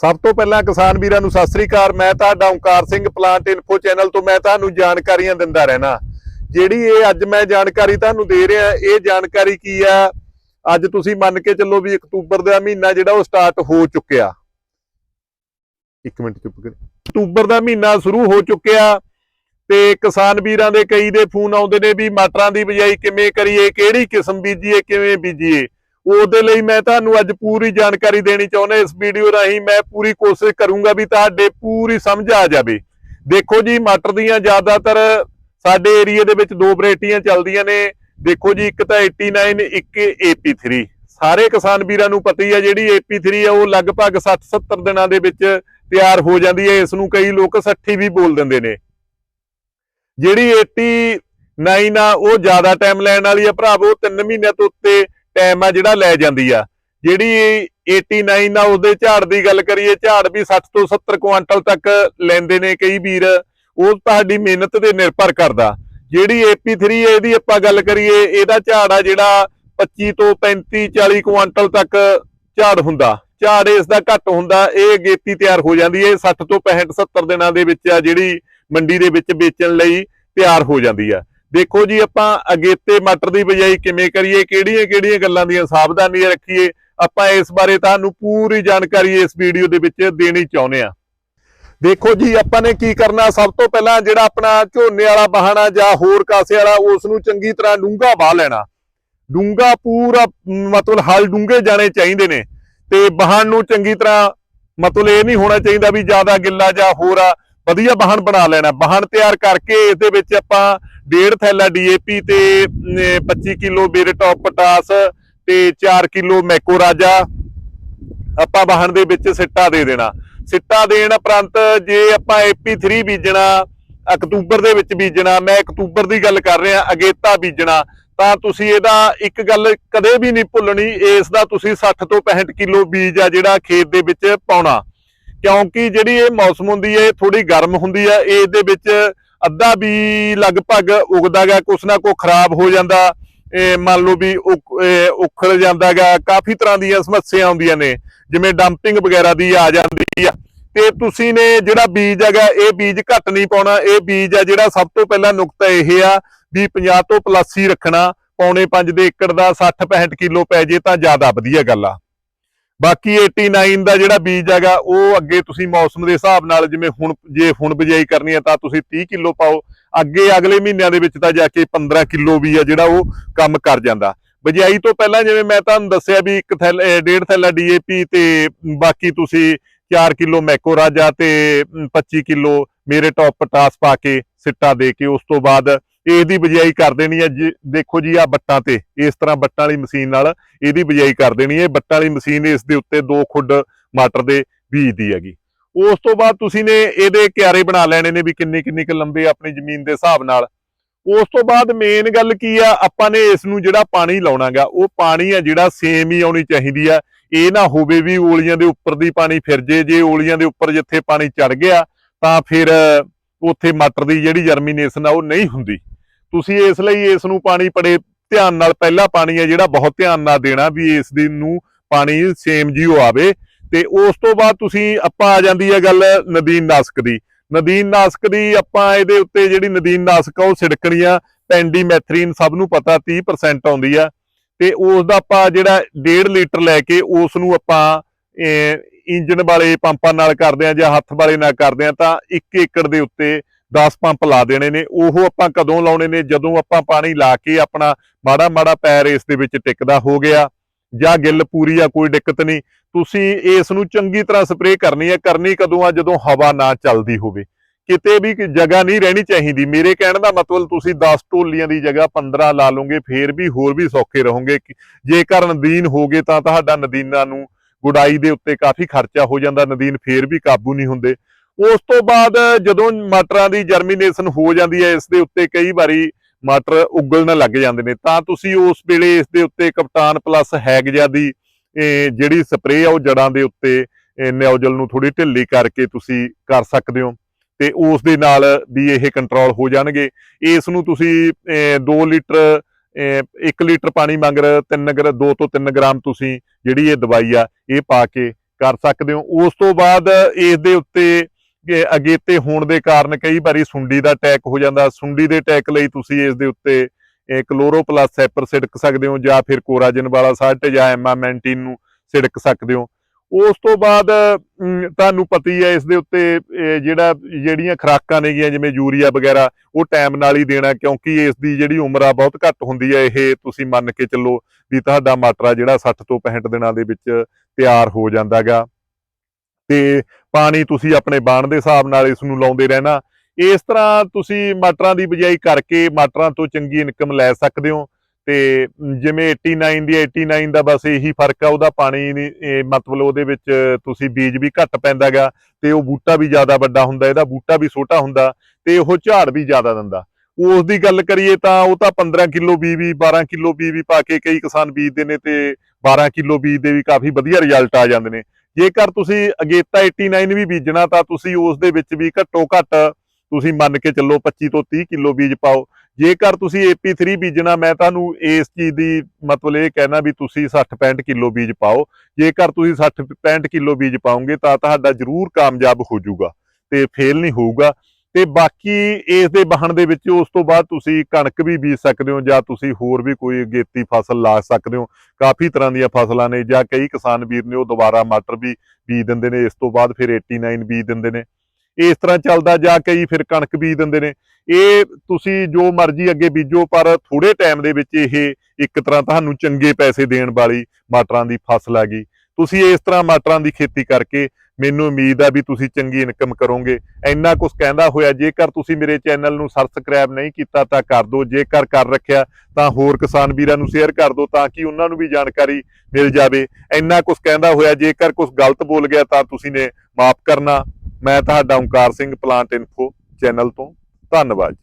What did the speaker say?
ਸਭ ਤੋਂ ਪਹਿਲਾਂ ਕਿਸਾਨ ਵੀਰਾਂ ਨੂੰ ਸਤਿ ਸ੍ਰੀ ਅਕਾਲ। ਮੈਂ ਤੁਹਾਡਾ Onkar Singh plant info channel ਤੋਂ ਮੈਂ ਤੁਹਾਨੂੰ ਜਾਣਕਾਰੀਆਂ ਦਿੰਦਾ ਰਹਿਣਾ। ਜਿਹੜੀ ਇਹ ਅੱਜ ਮੈਂ ਜਾਣਕਾਰੀ ਤੁਹਾਨੂੰ ਦੇ ਰਿਹਾ, ਇਹ ਜਾਣਕਾਰੀ ਕੀ ਆ? ਅੱਜ ਤੁਸੀਂ ਮੰਨ ਕੇ ਚੱਲੋ ਵੀ ਅਕਤੂਬਰ ਦਾ ਮਹੀਨਾ ਜਿਹੜਾ ਉਹ ਸਟਾਰਟ ਹੋ ਚੁੱਕਿਆ। ਇੱਕ ਮਿੰਟ ਚੁੱਪ ਕਰ। ਅਕਤੂਬਰ ਦਾ ਮਹੀਨਾ ਸ਼ੁਰੂ ਹੋ ਚੁੱਕਿਆ ਤੇ ਕਿਸਾਨ ਵੀਰਾਂ ਦੇ ਕਈ ਦੇ ਫੋਨ ਆਉਂਦੇ ਨੇ ਵੀ ਮਟਰਾਂ ਦੀ ਬਿਜਾਈ ਕਿਵੇਂ ਕਰੀਏ, ਕਿਹੜੀ ਕਿਸਮ ਬੀਜੀਏ, ਕਿਵੇਂ ਬੀਜੀਏ। ਉਹਦੇ ਲਈ ਮੈਂ ਤੁਹਾਨੂੰ ਅੱਜ ਪੂਰੀ ਜਾਣਕਾਰੀ ਦੇਣੀ ਚਾਹੁੰਦਾ, ਇਸ ਵੀਡੀਓ ਰਾਹੀਂ ਮੈਂ ਪੂਰੀ ਕੋਸ਼ਿਸ਼ ਕਰੂੰਗਾ ਵੀ ਤੁਹਾਡੇ ਪੂਰੀ ਸਮਝ ਆ ਜਾਵੇ। ਦੇਖੋ ਜੀ, ਮਟਰ ਦੀਆਂ ਜ਼ਿਆਦਾਤਰ ਸਾਡੇ ਏਰੀਆ ਦੇ ਵਿੱਚ ਦੋ ਵੈਰਾਈਟੀਆਂ ਚੱਲਦੀਆਂ ਨੇ। ਦੇਖੋ ਜੀ, ਇੱਕ ਤਾਂ 89 ਇੱਕ AP3 ਸਾਰੇ ਕਿਸਾਨ ਵੀਰਾਂ ਨੂੰ ਪਤਾ ਹੀ ਆ, ਜਿਹੜੀ AP3 ਆ, ਉਹ ਲਗਭਗ 60-70 ਦਿਨਾਂ ਦੇ ਵਿੱਚ ਤਿਆਰ ਹੋ ਜਾਂਦੀ ਹੈ। ਇਸ ਨੂੰ ਕਈ ਲੋਕ 60 ਵੀ ਬੋਲ ਦਿੰਦੇ ਨੇ। ਜਿਹੜੀ 89 ਆ, ਉਹ ਜ਼ਿਆਦਾ ਟਾਈਮ ਲੈਣ ਵਾਲੀ ਆ ਭਰਾਵੋ 3 ਮਹੀਨਿਆਂ ਤੋਂ ਉੱਤੇ ਟਾਈਮ ਆ ਜਿਹੜਾ ਲੈ ਜਾਂਦੀ ਆ। ਜਿਹੜੀ 89 ਆ, ਉਹਦੇ ਝਾੜ ਦੀ ਗੱਲ ਕਰੀਏ, ਝਾੜ ਵੀ 60 ਤੋਂ 70 ਕੁਆਂਟਲ ਤੱਕ ਲੈਂਦੇ ਨੇ ਕਈ ਵੀਰ। ਉਹ ਤੁਹਾਡੀ ਮਿਹਨਤ ਤੇ ਨਿਰਭਰ ਕਰਦਾ। ਜਿਹੜੀ AP3 ਹੈ ਇਹਦੀ ਆਪਾਂ ਗੱਲ ਕਰੀਏ, ਇਹਦਾ ਝਾੜ ਆ ਜਿਹੜਾ 25 ਤੋਂ 35 40 ਕੁਆਂਟਲ ਤੱਕ ਝਾੜ ਹੁੰਦਾ। ਝਾੜ ਇਸ ਦਾ ਘੱਟ ਹੁੰਦਾ, ਇਹ ਅਗੇਤੀ ਤਿਆਰ ਹੋ ਜਾਂਦੀ ਹੈ। 60 ਤੋਂ 65 70 ਦਿਨਾਂ ਦੇ ਵਿੱਚ ਆ ਜਿਹੜੀ ਮੰਡੀ ਦੇ ਵਿੱਚ ਵੇਚਣ ਲਈ ਤਿਆਰ ਹੋ ਜਾਂਦੀ ਆ। ਦੇਖੋ ਜੀ, ਆਪਾਂ ਅਗੇਤੇ ਮਟਰ ਦੀ ਬਜਾਈ ਕਿਵੇਂ ਕਰੀਏ, ਕਿਹੜੀਆਂ ਕਿਹੜੀਆਂ ਗੱਲਾਂ ਦੀਆਂ ਸਾਵਧਾਨੀਆਂ ਰੱਖੀਏ, ਆਪਾਂ ਇਸ ਬਾਰੇ ਤੁਹਾਨੂੰ ਪੂਰੀ ਜਾਣਕਾਰੀ ਇਸ ਵੀਡੀਓ ਦੇ ਵਿੱਚ ਦੇਣੀ ਚਾਹੁੰਦੇ ਆ ਦੇਖੋ ਜੀ, ਆਪਾਂ ਨੇ ਕੀ ਕਰਨਾ, ਸਭ ਤੋਂ ਪਹਿਲਾਂ ਜਿਹੜਾ ਆਪਣਾ ਝੋਨੇ ਵਾਲਾ ਬਹਾਨਾ ਜਾਂ ਹੋਰ ਕਾਸੇ ਵਾਲਾ ਉਸ ਨੂੰ ਚੰਗੀ ਤਰ੍ਹਾਂ ਡੂੰਘਾ ਬਾਹ ਲੈਣਾ। ਡੂੰਘਾ ਪੂਰਾ, ਮਤਲਬ ਹਲ ਡੂੰਘੇ ਜਾਣੇ ਚਾਹੀਦੇ ਨੇ। ਤੇ ਬਹਾਨ ਨੂੰ ਚੰਗੀ ਤਰ੍ਹਾਂ, ਮਤਲਬ ਇਹ ਨਹੀਂ ਹੋਣਾ ਚਾਹੀਦਾ ਵੀ ਜ਼ਿਆਦਾ ਗਿੱਲਾ ਜਾਂ ਹੋਰ ਆ ਵਧੀਆ ਬਾਹਣ ਬਣਾ ਲੈਣਾ। ਬਾਹਣ ਤਿਆਰ ਕਰਕੇ ਇਸ ਦੇ ਵਿੱਚ ਆਪਾਂ ਡੇਢ ਥੈਲਾ ਡੀਏਪੀ ਤੇ ਅਮ, 25 ਕਿਲੋ ਬੇਰਟੌਪ ਪਟਾਸ ਤੇ 4 ਕਿਲੋ ਮੈਕੋ ਰਾਜਾ ਆਪਾਂ ਬਾਹਣ ਦੇ ਵਿੱਚ ਸਿੱਟਾ ਦੇ ਦੇਣਾ। ਸਿੱਟਾ ਦੇਣ ਉਪਰੰਤ ਜੇ ਆਪਾਂ AP3 ਬੀਜਣਾ ਅਕਤੂਬਰ ਦੇ ਵਿੱਚ ਬੀਜਣਾ ਮੈਂ ਅਕਤੂਬਰ ਦੀ ਗੱਲ ਕਰ ਰਿਹਾ ਅਗੇਤਾ ਬੀਜਣਾ ਤਾਂ ਤੁਸੀਂ ਇਹਦਾ ਇੱਕ ਗੱਲ ਕਦੇ ਵੀ ਨਹੀਂ ਭੁੱਲਣੀ ਇਸ ਦਾ ਤੁਸੀਂ 60 ਤੋਂ 65 ਕਿਲੋ ਬੀਜ ਆ ਜਿਹੜਾ ਖੇਤ ਦੇ ਵਿੱਚ ਪਾਉਣਾ। ਕਿਉਂਕਿ ਜਿਹੜੀ ਇਹ ਮੌਸਮ ਹੁੰਦੀ ਹੈ, ਇਹ ਥੋੜੀ ਗਰਮ ਹੁੰਦੀ ਹੈ ਇਸ ਦੇ ਵਿੱਚ ਅੱਧਾ ਵੀ ਲਗਭਗ ਉਗਦਾਗਾ ਕੁਛ ਨਾ ਕੋ ਖਰਾਬ ਹੋ ਜਾਂਦਾ। ਇਹ ਮੰਨ ਲਓ ਵੀ ਉਕ- ਇਹ ਉਖੜ ਜਾਂਦਾਗਾ ਕਾਫੀ ਤਰ੍ਹਾਂ ਦੀਆਂ ਸਮੱਸਿਆ ਆਉਂਦੀਆਂ ਨੇ, ਜਿਵੇਂ ਡੰਪਿੰਗ ਵਗੈਰਾ ਦੀ ਆ ਜਾਂਦੀ ਆ। ਤੇ ਤੁਸੀਂ ਨੇ ਜਿਹੜਾ ਬੀਜ ਹੈਗਾ, ਇਹ ਬੀਜ ਘੱਟ ਨਹੀਂ ਪਾਉਣਾ, ਇਹ ਬੀਜ ਆ ਜਿਹੜਾ ਸਭ ਤੋਂ ਪਹਿਲਾਂ ਨੁਕਤਾ ਇਹ ਆ ਵੀ 50 ਤੋਂ ਪਲੱਸ ਹੀ ਰੱਖਣਾ, ਪੌਣੇ 5 ਦੇ ਏਕੜ ਦਾ 60 65 ਕਿਲੋ ਪੈ ਜੇ ਤਾਂ ਜ਼ਿਆਦਾ ਵਧੀਆ ਗੱਲ ਆ। ਬਾਕੀ 89 ਦਾ ਜਿਹੜਾ ਬੀਜ ਹੈਗਾ, ਉਹ ਅੱਗੇ ਤੁਸੀਂ ਮੌਸਮ ਦੇ ਹਿਸਾਬ ਨਾਲ ਜਿਵੇਂ ਹੁਣ, ਜੇ ਹੁਣ ਬਿਜਾਈ ਕਰਨੀ ਹੈ ਤਾਂ ਤੁਸੀਂ 30 ਕਿਲੋ ਪਾਓ। ਅੱਗੇ ਅਗਲੇ ਮਹੀਨਿਆਂ ਦੇ ਵਿੱਚ ਤਾਂ ਜਾ ਕੇ 15 ਕਿਲੋ ਵੀ ਆ ਜਿਹੜਾ ਉਹ ਕੰਮ ਕਰ ਜਾਂਦਾ। ਬਿਜਾਈ ਤੋਂ ਪਹਿਲਾਂ ਜਿਵੇਂ ਮੈਂ ਤੁਹਾਨੂੰ ਦੱਸਿਆ ਵੀ ਇੱਕ ਥੈਲ ਡੇਢ ਥੈਲਾ ਡੀਏਪੀ ਤੇ ਬਾਕੀ ਤੁਸੀਂ 4 ਕਿਲੋ ਮੈਕੋ ਰਾਜਾ ਤੇ 25 ਕਿਲੋ ਮੇਰੇ ਟੌਪ ਪਟਾਸ ਪਾ ਕੇ ਸਿੱਟਾ ਦੇ ਕੇ ਉਸ ਤੋਂ ਬਾਅਦ ਇਹਦੀ ਬਿਜਾਈ ਕਰ ਦੇਣੀ ਹੈ ਜੀ- ਦੇਖੋ ਜੀ ਆ ਬੱਟਾਂ ਤੇ, ਇਸ ਤਰ੍ਹਾਂ ਬੱਟਾਂ ਵਾਲੀ ਮਸ਼ੀਨ ਨਾਲ ਇਹਦੀ ਬਿਜਾਈ ਕਰ ਦੇਣੀ ਹੈ। ਬੱਟਾਂ ਵਾਲੀ ਮਸ਼ੀਨ ਇਸ ਦੇ ਉੱਤੇ ਦੋ ਖੁੱਡ ਮਟਰ ਦੇ ਬੀਜਦੀ ਹੈਗੀ। ਉਸ ਤੋਂ ਬਾਅਦ ਤੁਸੀਂ ਨੇ ਇਹਦੇ ਕਿਆਰੇ ਬਣਾ ਲੈਣੇ ਨੇ ਵੀ ਕਿੰਨੇ ਕਿੰਨੇ ਕੁ ਲੰਬੇ ਆਪਣੀ ਜ਼ਮੀਨ ਦੇ ਹਿਸਾਬ ਨਾਲ। ਉਸ ਤੋਂ ਬਾਅਦ ਮੇਨ ਗੱਲ ਕੀ ਆ, ਆਪਾਂ ਨੇ ਇਸ ਨੂੰ ਜਿਹੜਾ ਪਾਣੀ ਲਾਉਣਾਗਾ, ਉਹ ਪਾਣੀ ਆ ਜਿਹੜਾ ਸੇਮ ਹੀ ਆਉਣੀ ਚਾਹੀਦੀ ਆ। ਇਹ ਨਾ ਹੋਵੇ ਵੀ ਓਲੀਆਂ ਦੇ ਉੱਪਰ ਦੀ ਪਾਣੀ ਫਿਰ ਜੇ ਜੇ ਓਲੀਆਂ ਦੇ ਉੱਪਰ ਜਿੱਥੇ ਪਾਣੀ ਚੜ ਗਿਆ, ਤਾਂ ਫਿਰ ਉੱਥੇ ਮਟਰ ਦੀ ਜਿਹੜੀ ਜਰਮੀਨੇਸ਼ਨ ਆ ਉਹ ਨਹੀਂ ਹੁੰਦੀ। ਤੁਸੀਂ ਇਸ ਲਈ ਇਸ ਨੂੰ ਪਾਣੀ ਬੜੇ ਧਿਆਨ ਨਾਲ ਪਹਿਲਾ ਪਾਣੀ ਹੈ ਜਿਹੜਾ ਬਹੁਤ ਧਿਆਨ ਨਾਲ ਦੇਣਾ ਵੀ ਇਸ ਦੀ ਨੂੰ ਪਾਣੀ ਸੇਮ ਜਿਹਾ ਆਵੇ ਤੇ ਉਸ ਤੋਂ ਬਾਅਦ ਤੁਸੀਂ ਆਪਾਂ ਆ ਜਾਂਦੀ ਹੈ ਗੱਲ ਨਦੀਨ ਨਾਸਕ ਦੀ। ਨਦੀਨ ਨਾਸਕ ਦੀ ਆਪਾਂ ਇਹਦੇ ਉੱਤੇ ਜਿਹੜੀ ਨਦੀਨ ਨਾਸਕ ਆ ਉਹ ਛਿੜਕਣੀ ਆ ਪੈਂਡੀਮੈਥਰੀਨ ਸਭ ਨੂੰ ਪਤਾ 30% ਆਉਂਦੀ ਆ ਤੇ ਉਸ ਦਾ ਆਪਾਂ ਜਿਹੜਾ 1.5 ਲੀਟਰ ਲੈ ਕੇ ਉਸ ਨੂੰ ਆਪਾਂ ਇੰਜਨ ਵਾਲੇ ਪੰਪਾਂ ਨਾਲ ਕਰਦੇ ਆ ਜਾਂ ਹੱਥ ਵਾਲੇ ਨਾਲ ਕਰਦੇ ਆ ਤਾਂ 1 ਏਕੜ ਦੇ ਉੱਤੇ 10 ਪੰਪ ਲਾ ਦੇਣੇ ਨੇ, ਉਹ ਆਪਾਂ ਕਦੋਂ ਲਾਉਣੇ ਨੇ? ਜਦੋਂ ਆਪਾਂ ਪਾਣੀ ਲਾ ਕੇ ਆਪਣਾ ਮਾੜਾ ਮਾੜਾ ਪੈਰ ਇਸ ਦੇ ਵਿੱਚ ਟਿਕਦਾ ਹੋ ਗਿਆ ਜਾਂ ਗਿੱਲ ਪੂਰੀ ਆ, ਕੋਈ ਦਿੱਕਤ ਨਹੀਂ। ਤੁਸੀਂ ਇਸ ਨੂੰ ਚੰਗੀ ਤਰ੍ਹਾਂ ਸਪਰੇਅ ਕਰਨੀ ਹੈ, ਕਰਨੀ ਕਦੋਂ ਆ? ਜਦੋਂ ਹਵਾ ਨਾ ਚੱਲਦੀ ਹੋਵੇ। ਕਿਤੇ ਵੀ ਜਗ੍ਹਾ ਨਹੀਂ ਰਹਿਣੀ ਚਾਹੀਦੀ। ਮੇਰੇ ਕਹਿਣ ਦਾ ਮਤਲਬ ਤੁਸੀਂ 10 ਢੋਲੀਆਂ ਦੀ ਜਗ੍ਹਾ 15 ਲਾ ਲਓਗੇ, ਫੇਰ ਵੀ ਹੋਰ ਵੀ ਸੌਖੇ ਰਹੋਗੇ। ਜੇਕਰ ਨਦੀਨ ਹੋਗੇ ਤਾਂ ਤੁਹਾਡਾ ਨਦੀਨਾਂ ਨੂੰ ਗੁਡਾਈ ਦੇ ਉੱਤੇ ਕਾਫੀ ਖਰਚਾ ਹੋ ਜਾਂਦਾ, ਨਦੀਨ ਫੇਰ ਵੀ ਕਾਬੂ ਨਹੀਂ ਹੁੰਦੇ। ਉਸ ਤੋਂ ਬਾਅਦ ਜਦੋਂ ਮਟਰਾਂ ਦੀ ਜਰਮੀਨੇਸ਼ਨ ਹੋ ਜਾਂਦੀ ਹੈ, ਇਸ ਦੇ ਉੱਤੇ ਕਈ ਵਾਰੀ ਮਟਰ ਉਗਲਣ ਲੱਗ ਜਾਂਦੇ ਨੇ। ਤਾਂ ਤੁਸੀਂ ਉਸ ਵੇਲੇ ਇਸ ਦੇ ਉੱਤੇ ਕਪਤਾਨ ਪਲੱਸ ਹੈਗਜਾ ਦੀ ਜਿਹੜੀ ਸਪਰੇਅ ਆ, ਉਹ ਜੜਾਂ ਦੇ ਉੱਤੇ ਨਿਓਜਲ ਨੂੰ ਥੋੜੀ ਢਿੱਲੀ ਕਰਕੇ ਤੁਸੀਂ ਕਰ ਸਕਦੇ ਹੋ ਤੇ ਉਸ ਦੇ ਨਾਲ ਵੀ ਇਹ ਕੰਟਰੋਲ ਹੋ ਜਾਣਗੇ। ਇਸ ਨੂੰ ਤੁਸੀਂ 2 ਲੀਟਰ 1 ਲੀਟਰ ਪਾਣੀ ਮੰਗਰ 3 ਗਰ 2 ਤੋਂ 3 ਗ੍ਰਾਮ ਤੁਸੀਂ ਜਿਹੜੀ ਇਹ ਦਵਾਈ ਆ, ਇਹ ਪਾ ਕੇ ਕਰ ਸਕਦੇ ਹੋ। ਉਸ ਤੋਂ ਬਾਅਦ ਇਸ ਦੇ ਉੱਤੇ ਅਗੇਤੇ ਹੋਣ ਦੇ ਕਾਰਨ ਕਈ ਵਾਰੀ ਸੁੰਡੀ ਦਾ ਅਟੈਕ ਹੋ ਜਾਂਦਾ। ਸੁੰਡੀ ਦੇ ਅਟੈਕ ਲਈ ਤੁਸੀਂ ਇਸ ਦੇ ਉੱਤੇ ਇਹ ਕਲੋਰੋ ਸੈਪਰ ਛਿੜਕ ਸਕਦੇ ਹੋ ਜਾਂ ਫਿਰ ਕੋਰਾਜਨ ਵਾਲਾ ਸਾਲਟ ਜਾਂ ਐਮਾਮੈਂਟਿਨ ਨੂੰ ਛਿੜਕ ਸਕਦੇ ਹੋ। ਉਸ ਤੋਂ ਬਾਅਦ ਤੁਹਾਨੂੰ ਪਤਾ ਹੀ ਹੈ ਇਸ ਦੇ ਉੱਤੇ ਜਿਹੜਾ, ਜਿਹੜੀਆਂ ਖੁਰਾਕਾਂ ਨੇਗੀਆਂ ਜਿਵੇਂ ਯੂਰੀਆ ਵਗੈਰਾ, ਉਹ ਟਾਈਮ ਨਾਲ ਹੀ ਦੇਣਾ ਕਿਉਂਕਿ ਇਸ ਦੀ ਜਿਹੜੀ ਉਮਰ ਆ ਬਹੁਤ ਘੱਟ ਹੁੰਦੀ ਹੈ। ਇਹ ਤੁਸੀਂ ਮੰਨ ਕੇ ਚੱਲੋ ਵੀ ਤੁਹਾਡਾ ਮਾਟਰਾ ਜਿਹੜਾ 60 ਤੋਂ 65 ਦਿਨਾਂ ਦੇ ਵਿੱਚ ਤਿਆਰ ਹੋ ਜਾਂਦਾਗਾ। ਤੇ ਪਾਣੀ ਤੁਸੀਂ ਆਪਣੇ ਬਾਣ ਦੇ ਹਿਸਾਬ ਨਾਲ ਇਸ ਨੂੰ ਲਾਉਂਦੇ ਰਹਿਣਾ। ਇਸ ਤਰ੍ਹਾਂ ਤੁਸੀਂ ਮਟਰਾਂ ਦੀ ਬਿਜਾਈ ਕਰਕੇ ਮਟਰਾਂ ਤੋਂ ਚੰਗੀ ਇਨਕਮ ਲੈ ਸਕਦੇ ਹੋ। ਤੇ ਜਿਵੇਂ 89 ਦੀ 89 ਦਾ ਬਸ ਇਹੀ ਫ਼ਰਕ ਆ, ਉਹਦਾ ਪਾਣੀ ਮਤਲਬ ਉਹਦੇ ਵਿੱਚ ਤੁਸੀਂ ਬੀਜ ਵੀ ਘੱਟ ਪੈਂਦਾਗਾ ਤੇ ਉਹ ਬੂਟਾ ਵੀ ਜ਼ਿਆਦਾ ਵੱਡਾ ਹੁੰਦਾ, ਇਹਦਾ ਬੂਟਾ ਵੀ ਛੋਟਾ ਹੁੰਦਾ ਤੇ ਉਹ ਝਾੜ ਵੀ ਜ਼ਿਆਦਾ ਦਿੰਦਾ। ਉਸ ਦੀ ਗੱਲ ਕਰੀਏ ਤਾਂ ਉਹ ਤਾਂ 15 ਕਿਲੋ ਬੀ ਵੀ 12 ਕਿਲੋ ਬੀ ਵੀ ਪਾ ਕੇ ਕਈ ਕਿਸਾਨ ਬੀਜਦੇ ਨੇ ਤੇ 12 ਕਿਲੋ ਬੀਜ ਦੇ ਵੀ ਕਾਫੀ ਵਧੀਆ ਰਿਜ਼ਲਟ ਆ ਜਾਂਦੇ ਨੇ। ਜੇਕਰ ਤੁਸੀਂ ਅਗੇਤਾ 89 ਵੀ ਬੀਜਣਾ ਤਾਂ ਤੁਸੀਂ ਉਸ ਦੇ ਵਿੱਚ ਵੀ ਘੱਟੋ ਘੱਟ ਤੁਸੀਂ ਮੰਨ ਕੇ ਚੱਲੋ 25 ਤੋਂ 30 ਕਿਲੋ ਬੀਜ ਪਾਓ। ਜੇਕਰ ਤੁਸੀਂ AP3 ਬੀਜਣਾ, ਮੈਂ ਤੁਹਾਨੂੰ ਇਸ ਚੀਜ਼ ਦੀ ਮਤਲਬ ਇਹ ਕਹਿਣਾ ਵੀ ਤੁਸੀਂ 60 65 ਕਿਲੋ ਬੀਜ ਪਾਓ। ਜੇਕਰ ਤੁਸੀਂ 60 65 ਕਿਲੋ ਬੀਜ ਪਾਓਗੇ ਤਾਂ ਤੁਹਾਡਾ ਜ਼ਰੂਰ ਕਾਮਯਾਬ ਹੋ ਜਾਊਗਾ ਤੇ ਫੇਲ ਨਹੀਂ ਹੋਊਗਾ। ਤੇ ਬਾਕੀ ਇਸ ਦੇ ਬਹਣ ਦੇ ਵਿੱਚ ਉਸ ਤੋਂ ਬਾਅਦ ਤੁਸੀਂ ਕਣਕ ਵੀ ਬੀਜ ਸਕਦੇ ਹੋ ਜਾਂ ਤੁਸੀਂ ਹੋਰ ਵੀ ਕੋਈ ਅਗੇਤੀ ਫਸਲ ਲਾ ਸਕਦੇ ਹੋ। ਕਾਫੀ ਤਰ੍ਹਾਂ ਦੀਆਂ ਫਸਲਾਂ ਨੇ ਜਾਂ ਕਈ ਕਿਸਾਨ ਵੀਰ ਨੇ ਉਹ ਦੁਬਾਰਾ ਮਟਰ ਵੀ ਬੀਜ ਦਿੰਦੇ ਨੇ, ਇਸ ਤੋਂ ਬਾਅਦ ਫਿਰ 89 ਬੀਜ ਦਿੰਦੇ ਨੇ। ਇਸ ਤਰ੍ਹਾਂ ਚੱਲਦਾ ਜਾਂ ਕਈ ਫਿਰ ਕਣਕ ਬੀਜ ਦਿੰਦੇ ਨੇ। ਇਹ ਤੁਸੀਂ ਜੋ ਮਰਜ਼ੀ ਅੱਗੇ ਬੀਜੋ, ਪਰ ਥੋੜੇ ਟਾਈਮ ਦੇ ਵਿੱਚ ਇਹ ਇੱਕ ਤਰ੍ਹਾਂ ਤੁਹਾਨੂੰ ਚੰਗੇ ਪੈਸੇ ਦੇਣ ਵਾਲੀ ਮਟਰਾਂ ਦੀ ਫਸਲ ਆ ਗਈ। ਤੁਸੀਂ ਇਸ ਤਰ੍ਹਾਂ ਮਟਰਾਂ ਦੀ ਖੇਤੀ ਕਰਕੇ ਮੈਨੂੰ ਉਮੀਦ ਆ ਵੀ ਤੁਸੀਂ ਚੰਗੀ ਇਨਕਮ ਕਰੋਗੇ। ਇੰਨਾ ਕੁਝ ਕਹਿੰਦਾ ਹੋਇਆ, ਜੇਕਰ ਤੁਸੀਂ ਮੇਰੇ ਚੈਨਲ ਨੂੰ ਸਬਸਕ੍ਰਾਈਬ ਨਹੀਂ ਕੀਤਾ ਤਾਂ ਕਰ ਦਿਓ, ਜੇਕਰ ਕਰ ਰੱਖਿਆ ਤਾਂ ਹੋਰ ਕਿਸਾਨ ਵੀਰਾਂ ਨੂੰ ਸ਼ੇਅਰ ਕਰ ਦਿਓ ਤਾਂ ਕਿ ਉਹਨਾਂ ਨੂੰ ਵੀ ਜਾਣਕਾਰੀ ਮਿਲ ਜਾਵੇ। ਇੰਨਾ ਕੁਝ ਕਹਿੰਦਾ ਹੋਇਆ, ਜੇਕਰ ਕੁਝ ਗਲਤ ਬੋਲ ਗਿਆ ਤਾਂ ਤੁਸੀਂ ਨੇ ਮਾਫ ਕਰਨਾ। ਮੈਂ ਤੁਹਾਡਾ Onkar Singh plant info channel ਤੋਂ। ਧੰਨਵਾਦ